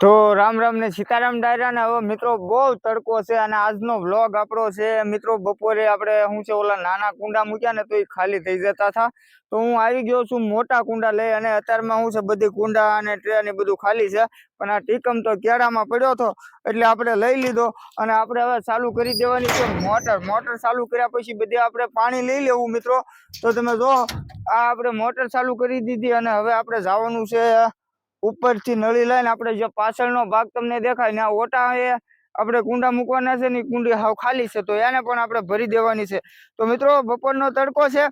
તો રામ રામ ને સીતારામ ડાયરા ને હવે મિત્રો બહુ તડકો છે અને આજનો વ્લોગ આપણો છે. મિત્રો, બપોરે આપણે શું છે, ઓલા નાના કુંડા મૂક્યા ને તો એ ખાલી થઈ જતા હતા. તો હું આવી ગયો છું મોટા કુંડા લઈ અને અત્યારમાં શું છે, બધી કુંડા અને ટ્રે ને બધું ખાલી છે. પણ આ ટીકમ તો કેળામાં પડ્યો હતો, એટલે આપણે લઈ લીધો અને આપણે હવે ચાલુ કરી દેવાની છે મોટર. મોટર ચાલુ કર્યા પછી બધી આપણે પાણી લઈ લેવું મિત્રો. તો તમે જો, આ આપણે મોટર ચાલુ કરી દીધી અને હવે આપણે જવાનું છે ઉપરથી નળી લઈને આપણે જે પાછળનો ભાગ તમને દેખાય ને આ ઓટા એ આપણે કુંડા મૂકવાના છે ને કુંડી હાવ ખાલી છે, તો એને પણ આપણે ભરી દેવાની છે. તો મિત્રો, બપોરનો તડકો છે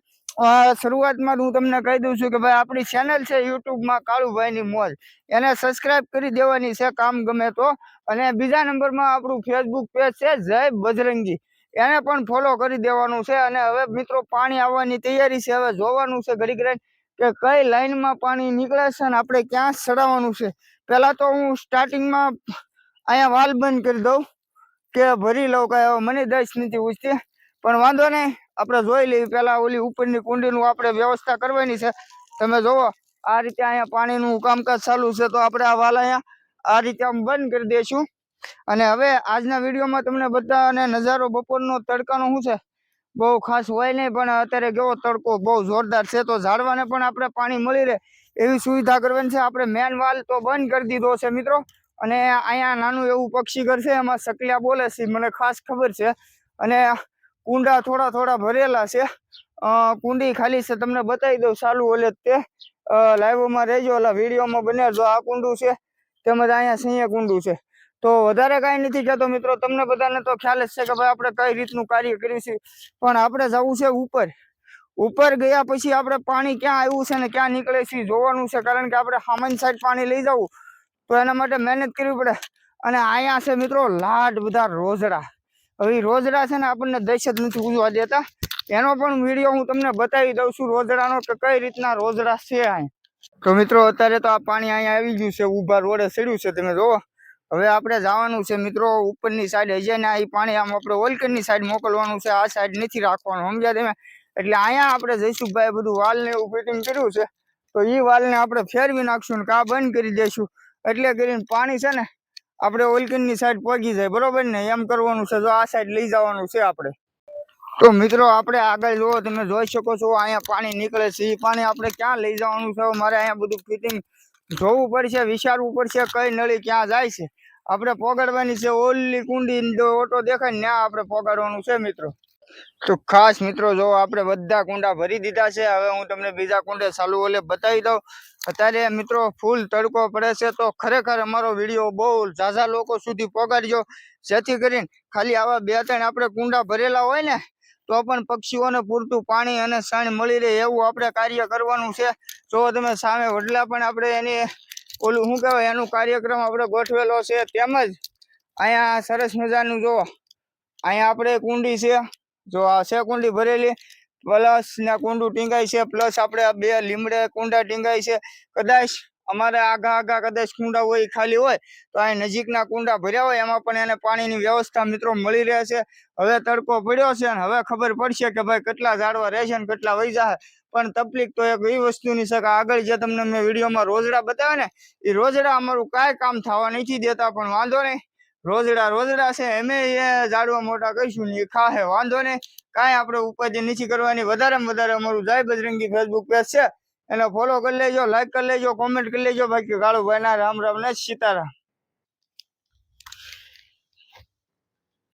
શરૂઆતમાં હું તમને કહી દઉં છું કે ભાઈ આપણી ચેનલ છે યુટ્યુબમાં કાળુભાઈની મોજ. એને સબસ્ક્રાઇબ કરી દેવાની છે, કામ ગમે તો. અને બીજા નંબરમાં આપણું ફેસબુક પેજ છે, જય બજરંગી. એને પણ ફોલો કરી દેવાનું છે અને હવે મિત્રો પાણી આવવાની તૈયારી છે, હવે જોવાનું છે, ઘડીક રહીને કે કઈ લાઈનમાં પાણી નીકળે છે અને આપણે ક્યાં ચડાવવાનું છે? પહેલાં તો હું સ્ટાર્ટિંગમાં અહીંયા વાલ બંધ કરી દઉં કે ભરી લઉં કાંઈ મને દસ નથી પૂછતી. પણ વાંધો નહીં, આપણે જોઈ લઈએ. પહેલાં ઓલી ઉપરની કુંડીનું આપણે વ્યવસ્થા કરવાની છે. તમે જુઓ આ રીતે અહીંયા પાણીનું કામકાજ ચાલુ છે તો આપણે આ વાલ અહીંયા આ રીતે આમ બંધ કરી દઈશું. અને હવે આજના વિડીયોમાં તમને બધાને નજારો બપોરનો તડકાનો શું છે? બહુ ખાસ હોય નહીં, પણ અત્યારે કેવો તડકો, બહુ જોરદાર છે, તો ઝાડવાને પણ આપણે પાણી મળી રહે એવી સુવિધા કરવાની છે. આપણે મેન વાલ તો બંધ કરી દીધો છે મિત્રો, અને અહીંયા નાનું એવું પક્ષી ઘર છે, એમાં સકલિયા બોલે છે, મને ખાસ ખબર છે, અને કુંડા થોડા થોડા ભરેલા છે. કુંડી ખાલી છે, તમને બતાવી દઉં ચાલુ ઓલે તે. લાઈવમાં રહેજો, ઓલા વિડીયોમાં બને જો આ કુંડું છે, તેમજ અહીંયા સિંહ કુંડું છે. તો વધારે કાંઈ નથી કહેતો મિત્રો, તમને બધાને તો ખ્યાલ જ છે કે ભાઈ આપણે કઈ રીતનું કાર્ય કર્યું છે. પણ આપણે જવું છે ઉપર. ઉપર ગયા પછી આપણે પાણી ક્યાં આવ્યું છે ને ક્યાં નીકળે છે જોવાનું છે, કારણ કે આપણે સામાન્ય સાઈડ પાણી લઈ જવું. તો એના માટે મહેનત કરવી પડે. અને અહીંયા છે મિત્રો લાડ બધા રોજડા. હવે રોજડા છે ને આપણને દહેશત નથી ઉજવા દેતા. એનો પણ વીડિયો હું તમને બતાવી દઉં છું રોજડાનો કે કઈ રીતના રોજડા છે અહીં તો મિત્રો, અત્યારે તો આ પાણી અહીંયા આવી ગયું છે, ઊભા રોડે ચડ્યું છે તમે જોવો. હવે આપણે જવાનું છે મિત્રો ઉપરની સાઈડ હજે ને આ પાણી આમ આપણે ઓલકરની સાઈડ મોકલવાનું છે. આ સાઈડ નથી રાખવાનું, સમજ્યા તમે? એટલે અહીંયા આપણે જયસુખભાઈ બધું વાલ ને એવું ફિટિંગ કર્યું છે. તો એ વાલને આપણે ફેરવી નાખશું ને કા બંધ કરી દઈશું એટલે કરીને પાણી છે ને આપણે ઓલકનની સાઈડ પહોંચી જાય. બરોબર ને? એમ કરવાનું છે. જો આ સાઈડ લઈ જવાનું છે આપણે. તો મિત્રો આપણે આગળ જુઓ, તમે જોઈ શકો છો અહીંયા પાણી નીકળે છે. એ પાણી આપણે ક્યાં લઈ જવાનું છે? મારે અહીંયા બધું ફિટિંગ જોવું પડશે, વિચારવું પડશે. કઈ નળી ક્યાં જાય છે? આપણે પોગાડવાની છે ઓલી કુંડી ઓટો દેખાય ને આપણે પોગાડવાનું છે મિત્રો. તો ખાસ મિત્રો જો આપણે બધા કુંડા ભરી દીધા છે, હવે હું તમને બીજા કુંડે ચાલુ ઓલે બતાવી દઉં. અત્યારે મિત્રો ફૂલ તડકો પડે છે, તો ખરેખર અમારો વીડિયો બહુ ઝાઝા લોકો સુધી પહોંચાડજો જેથી કરીને ખાલી આવા બે ત્રણ આપણે કુંડા ભરેલા હોય ને, તો પણ પક્ષીઓને પૂરતું પાણી અને શણ મળી રહે એવું આપણે કાર્ય કરવાનું છે. જો તમે સામે વડલા પણ આપણે એની ઓલું શું કહેવાય, એનું કાર્યક્રમ આપણે ગોઠવેલો છે. તેમજ અહીંયા સરસ મજાનું જો અહીંયા આપણે કુંડી છે. જો આ છે કુંડી ભરેલી, પ્લસ ને કુંડું ટીંગાય છે, પ્લસ આપણે આ બે લીમડે કુંડા ટીંગાય છે. કદાચ અમારે આગા આગા કદાચ કુંડા હોય, ખાલી હોય, તો અહીં નજીકના કુંડા ભર્યા હોય, એમાં પણ એને પાણીની વ્યવસ્થા મિત્રો મળી રહે છે હવે તડકો પડ્યો છે અને હવે ખબર પડશે કે ભાઈ કેટલા ઝાડવા રહેશે ને કેટલા વહી જાય પણ તકલીફ તો એક એ વસ્તુની છે કે આગળ જે તમને મેં વિડીયોમાં રોજડા બતાવ્યા ને એ રોજડા અમારું કાંઈ કામ થવા નથી દેતા, પણ વાંધો નહીં. રોજડા રોજડા છે એમે એ ઝાડવા મોટા કહીશું ને એ ખાહે, વાંધો નહીં. કાંઈ આપણે ઉપાધિ નથી કરવાની, વધારેમાં વધારે અમારું જય બજરંગી ફેસબુક પેજ છે. એને ફોલો કરી લેજો લાઈક કરી લેજો કોમેન્ટ કરી લેજો. બાકી કાળુભાઈ ના રામ રામ ને સીતારામ.